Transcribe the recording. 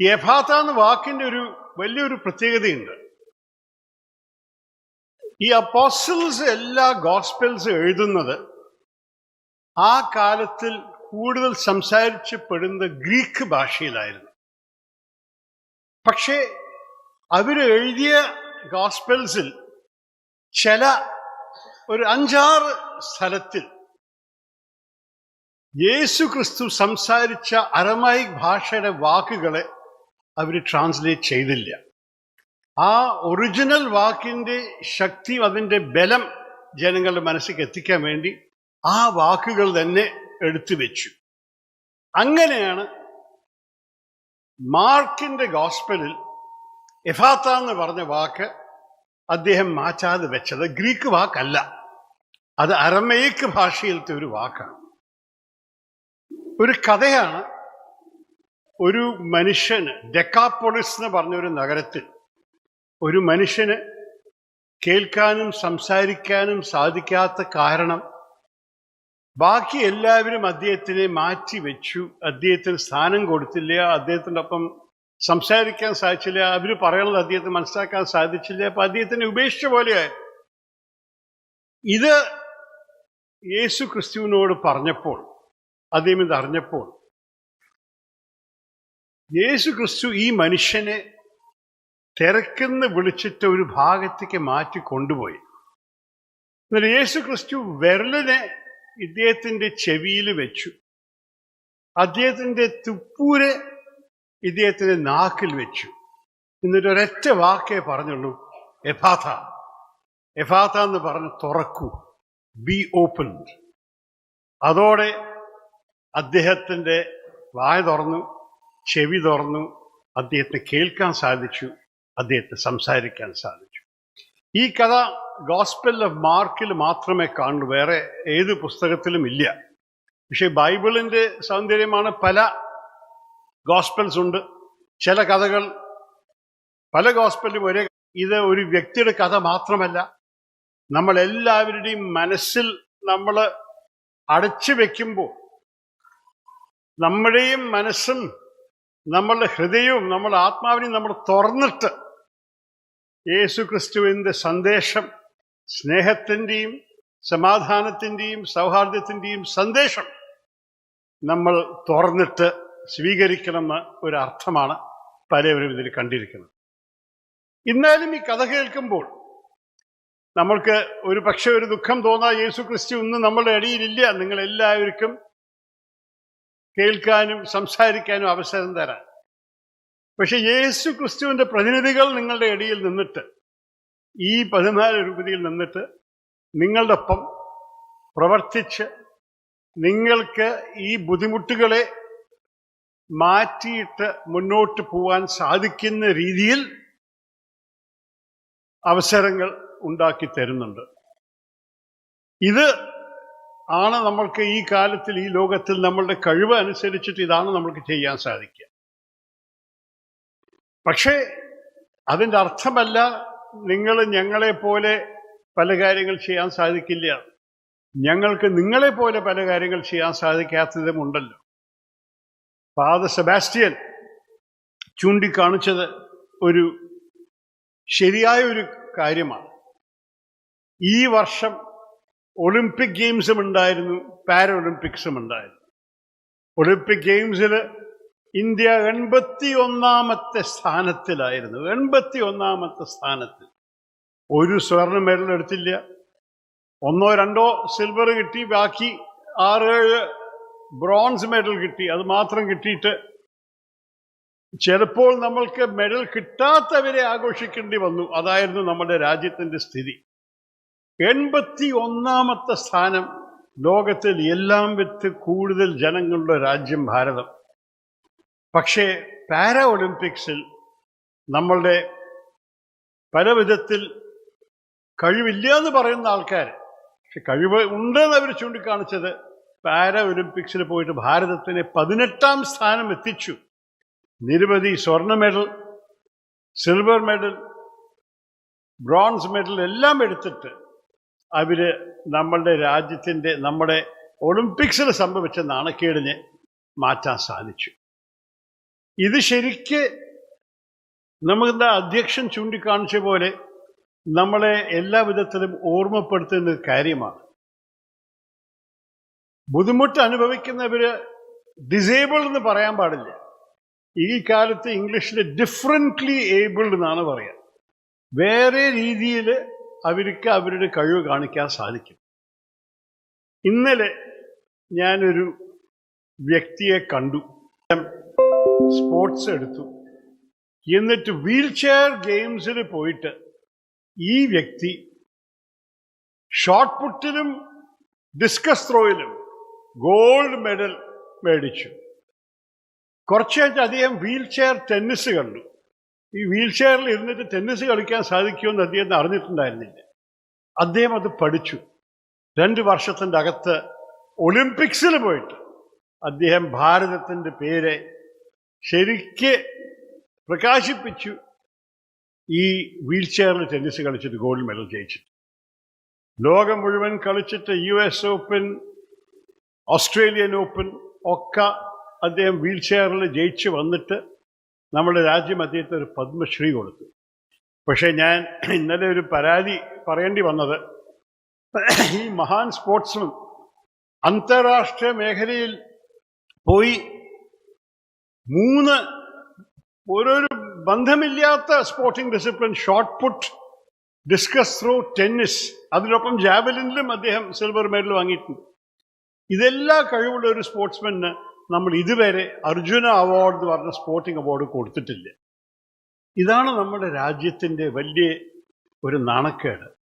എഫാത്ത എന്ന വാക്കിന്റെ ഒരു വലിയൊരു പ്രത്യേകതയുണ്ട്. ഈ അപ്പോസിൽസ് എല്ലാ ഗോസ്പെൽസ് എഴുതുന്നത് ആ കാലത്തിൽ കൂടുതൽ സംസാരിച്ചപ്പെടുന്ന ഗ്രീക്ക് ഭാഷയിലായിരുന്നു. പക്ഷേ അവരെഴുതിയ ഗോസ്പെൽസിൽ ചില ഒരു അഞ്ചാറ് സ്ഥലത്തിൽ യേശു ക്രിസ്തു സംസാരിച്ച അരമായിക് ഭാഷയുടെ വാക്കുകളെ അവർ ട്രാൻസ്ലേറ്റ് ചെയ്തില്ല. ആ ഒറിജിനൽ വാക്കിന്റെ ശക്തി അതിന്റെ ബലം ജനങ്ങളുടെ മനസ്സിലേക്ക് എത്തിക്കാൻ വേണ്ടി ആ വാക്കുകൾ തന്നെ എടുത്തു വെച്ചു. അങ്ങനെയാണ് മാർക്കിന്റെ ഗോസ്പലിൽ എഫാത്ത എന്ന് പറഞ്ഞ വാക്ക് അദ്ദേഹം മാറ്റാതെ വെച്ചത്. ഗ്രീക്ക് വാക്കല്ല. അത് അരമേക്ക് ഭാഷയിലത്തെ ഒരു വാക്കാണ്. ഒരു കഥയാണ് ഒരു മനുഷ്യന് ഡെക്കാപ്പൊളിസ് എന്ന് പറഞ്ഞൊരു നഗരത്തിൽ ഒരു മനുഷ്യന് കേൾക്കാനും സംസാരിക്കാനും സാധിക്കാത്ത കാരണം ബാക്കി എല്ലാവരും അദ്ദേഹത്തിനെ മാറ്റി വെച്ചു. അദ്ദേഹത്തിന് സ്ഥാനം കൊടുത്തില്ല. അദ്ദേഹത്തിന്റെ ഒപ്പം സംസാരിക്കാൻ സാധിച്ചില്ല. അവർ പറയണത് അദ്ദേഹത്തിന് മനസ്സിലാക്കാൻ സാധിച്ചില്ല. അപ്പൊ അദ്ദേഹത്തിനെ ഉപേക്ഷിച്ച പോലെയായി. ഇത് യേശു ക്രിസ്തുവിനോട് പറഞ്ഞപ്പോൾ അദ്ദേഹം ഇത് അറിഞ്ഞപ്പോൾ യേശു ക്രിസ്തു ഈ മനുഷ്യനെ തിരക്കെന്ന് വിളിച്ചിട്ട് ഒരു ഭാഗത്തേക്ക് മാറ്റി കൊണ്ടുപോയി. എന്നാൽ യേശു ക്രിസ്തു വിരലിനെ ഇദ്ദേഹത്തിന്റെ ചെവിയിൽ വെച്ചു. അദ്ദേഹത്തിന്റെ തുപ്പൂര് ഇദ്ദേഹത്തിന്റെ നാക്കിൽ വെച്ചു. എന്നിട്ട് ഒരൊറ്റ വാക്കേ പറഞ്ഞുള്ളൂ എഫാഥ എഫാഥ എന്ന് പറഞ്ഞ് തുറക്കൂ. Be open. അതോടെ അദ്ദേഹത്തിന്റെ വായ തുറന്നു. ചെവി തുറന്നു അദ്ദേഹത്തിന് കേൾക്കാൻ സാധിച്ചു അദ്ദേഹത്തെ സംസാരിക്കാൻ സാധിച്ചു. ഈ കഥ ഗോസ്പെൽ ഓഫ് മാർക്കിൽ മാത്രമേ കാണൂ വേറെ ഏത് പുസ്തകത്തിലും ഇല്ല. പക്ഷെ ബൈബിളിന്റെ സൗന്ദര്യമാണ് പല ഗോസ്പെൽസ് ഉണ്ട്. ചില കഥകൾ പല ഗോസ്പെലും ഒരേ ഇത് ഒരു വ്യക്തിയുടെ കഥ മാത്രമല്ല. നമ്മൾ എല്ലാവരുടെയും മനസ്സിൽ നമ്മൾ അടച്ചു വെക്കുമ്പോൾ നമ്മുടെയും മനസ്സും നമ്മളുടെ ഹൃദയവും നമ്മുടെ ആത്മാവിനെയും നമ്മൾ തുറന്നിട്ട് യേശു ക്രിസ്തുവിന്റെ സന്ദേശം സ്നേഹത്തിന്റെയും സമാധാനത്തിന്റെയും സൗഹാർദ്ദത്തിന്റെയും സന്ദേശം നമ്മൾ തുറന്നിട്ട് സ്വീകരിക്കണമെന്ന് ഒരു അർത്ഥമാണ് പലവരും ഇതിൽ കണ്ടിരിക്കുന്നത്. എന്നാലും ഈ കഥ കേൾക്കുമ്പോൾ നമ്മൾക്ക് ഒരു പക്ഷെ ഒരു ദുഃഖം തോന്നാ യേശു ക്രിസ്തു ഇന്ന് നമ്മളുടെ ഇടയിലില്ല നിങ്ങൾ എല്ലാവർക്കും കേൾക്കാനും സംസാരിക്കാനും അവസരം തരാൻ. പക്ഷെ യേശു ക്രിസ്തുവിന്റെ പ്രതിനിധികൾ നിങ്ങളുടെ ഇടയിൽ നിന്നിട്ട് ഈ പതിനാല് രൂപതയിൽ നിന്നിട്ട് നിങ്ങളുടെ ഒപ്പം പ്രവർത്തിച്ച് നിങ്ങൾക്ക് ഈ ബുദ്ധിമുട്ടുകളെ മാറ്റിയിട്ട് മുന്നോട്ട് പോവാൻ സാധിക്കുന്ന രീതിയിൽ അവസരങ്ങൾ ഉണ്ടാക്കി തരുന്നുണ്ട്. ഇത് ആണ് നമ്മൾക്ക് ഈ കാലത്തിൽ ഈ ലോകത്തിൽ നമ്മളുടെ കഴിവ് അനുസരിച്ചിട്ട് ഇതാണ് നമ്മൾക്ക് ചെയ്യാൻ സാധിക്കുക. പക്ഷേ അതിന്റെ അർത്ഥമല്ല നിങ്ങൾ ഞങ്ങളെ പോലെ കാര്യങ്ങൾ ചെയ്യാൻ സാധിക്കില്ല. ഞങ്ങൾക്ക് നിങ്ങളെ പോലെ പല കാര്യങ്ങൾ ചെയ്യാൻ സാധിക്കാത്തതും ഉണ്ടല്ലോ. ഫാദർ സെബാസ്റ്റ്യൻ ചൂണ്ടിക്കാണിച്ചത് ഒരു ശരിയായ ഒരു കാര്യമാണ്. ഈ വർഷം ഒളിമ്പിക് ഗെയിംസും ഉണ്ടായിരുന്നു പാര ഒളിമ്പിക്സും ഉണ്ടായിരുന്നു. ഒളിമ്പിക് ഗെയിംസിൽ ഇന്ത്യ എൺപത്തി ഒന്നാമത്തെ സ്ഥാനത്തിലായിരുന്നു എൺപത്തി ഒന്നാമത്തെ സ്ഥാനത്തിൽ ഒരു സ്വർണ മെഡൽ എടുത്തില്ല. ഒന്നോ രണ്ടോ സിൽവർ കിട്ടി ബാക്കി ആറ് ഏഴ് ബ്രോൺസ് മെഡൽ കിട്ടി അത് മാത്രം കിട്ടിയിട്ട് ചിലപ്പോൾ നമ്മൾക്ക് മെഡൽ കിട്ടാത്തവരെ ആഘോഷിക്കേണ്ടി വന്നു. അതായിരുന്നു നമ്മുടെ രാജ്യത്തിന്റെ സ്ഥിതി. എൺപത്തി ഒന്നാമത്തെ സ്ഥാനം ലോകത്തിൽ എല്ലാം വിത്ത് കൂടുതൽ ജനങ്ങളുടെ രാജ്യം ഭാരതം. പക്ഷേ പാര ഒളിമ്പിക്സിൽ നമ്മളുടെ പല വിധത്തിൽ കഴിവില്ല എന്ന് പറയുന്ന ആൾക്കാർ പക്ഷെ കഴിവ് ഉണ്ടെന്ന് അവർ ചൂണ്ടിക്കാണിച്ചത് പാര ഒളിമ്പിക്സിൽ പോയിട്ട് ഭാരതത്തിന് പതിനെട്ടാം സ്ഥാനം എത്തിച്ചു. നിരവധി സ്വർണ medal silver medal bronze medal എല്ലാം എടുത്തിട്ട് അവർ നമ്മളുടെ രാജ്യത്തിന്റെ നമ്മുടെ ഒളിമ്പിക്സിൽ സംഭവിച്ച നാണക്കേടിനെ മാറ്റാൻ സാധിച്ചു. ഇത് ശരിക്ക് നമ്മുടെ അധ്യക്ഷൻ ചൂണ്ടിക്കാണിച്ച പോലെ നമ്മളെ എല്ലാ വിധത്തിലും ഓർമ്മപ്പെടുത്തുന്ന കാര്യമാണ്. ബുദ്ധിമുട്ട് അനുഭവിക്കുന്നവര് ഡിസേബിൾ എന്ന് പറയാൻ പാടില്ല. ഈ കാലത്ത് ഇംഗ്ലീഷിൽ ഡിഫറന്റ്ലി ഏബിൾഡ് എന്നാണ് പറയുക വേറെ രീതിയിൽ അവർക്ക് അവരുടെ കഴിവ് കാണിക്കാൻ സാധിക്കും. ഇന്നലെ ഞാനൊരു വ്യക്തിയെ കണ്ടു. സ്പോർട്സ് എടുത്തു. എന്നിട്ട് വീൽ ചെയർ ഗെയിംസിൽ പോയിട്ട് ഈ വ്യക്തി ഷോട്ട് പുട്ടിലും ഡിസ്കസ് ത്രോയിലും ഗോൾഡ് മെഡൽ മേടിച്ചു. കുറച്ച് കഴിഞ്ഞ് അദ്ദേഹം വീൽ ചെയർ ടെന്നീസ് കണ്ടു. ഈ വീൽ ചെയറിൽ ഇരുന്നിട്ട് ടെന്നീസ് കളിക്കാൻ സാധിക്കുമെന്ന് അദ്ദേഹം അറിഞ്ഞിട്ടുണ്ടായിരുന്നില്ല. അദ്ദേഹം അത് പഠിച്ചു. രണ്ട് വർഷത്തിന്റെ അകത്ത് ഒളിമ്പിക്സിൽ പോയിട്ട് അദ്ദേഹം ഭാരതത്തിന്റെ പേരെ ശരിക്ക് പ്രകാശിപ്പിച്ചു. ഈ വീൽ ചെയറിൽ ടെന്നീസ് കളിച്ചിട്ട് ഗോൾഡ് മെഡൽ ജയിച്ചിട്ട്. ലോകം മുഴുവൻ കളിച്ചിട്ട് U S open Australian open ഒക്കെ അദ്ദേഹം വീൽ ചെയറിൽ ജയിച്ച് വന്നിട്ട് നമ്മുടെ രാജ്യം അദ്ദേഹത്തെ ഒരു പത്മശ്രീ കൊടുത്തു. പക്ഷേ ഞാൻ ഇന്നലെ ഒരു പരാതി പറയേണ്ടി വന്നത് ഈ മഹാൻ സ്പോർട്സ്മാൻ അന്താരാഷ്ട്ര മേഖലയിൽ പോയി മൂന്ന് ഓരോരു ബന്ധമില്ലാത്ത sporting discipline shot put discus throw tennis അതിനൊപ്പം ജാവലിനിലും അദ്ദേഹം സിൽവർ മെഡൽ വാങ്ങിയിട്ടുണ്ട്. ഇതെല്ലാ കഴിവുള്ള ഒരു സ്പോർട്സ്മാന് നമ്മൾ ഇതുവരെ അർജുന അവാർഡ് എന്ന് പറഞ്ഞ സ്പോർട്ടിംഗ് അവാർഡ് കൊടുത്തിട്ടില്ല. ഇതാണ് നമ്മുടെ രാജ്യത്തിന്റെ വലിയ ഒരു നാണക്കേട്.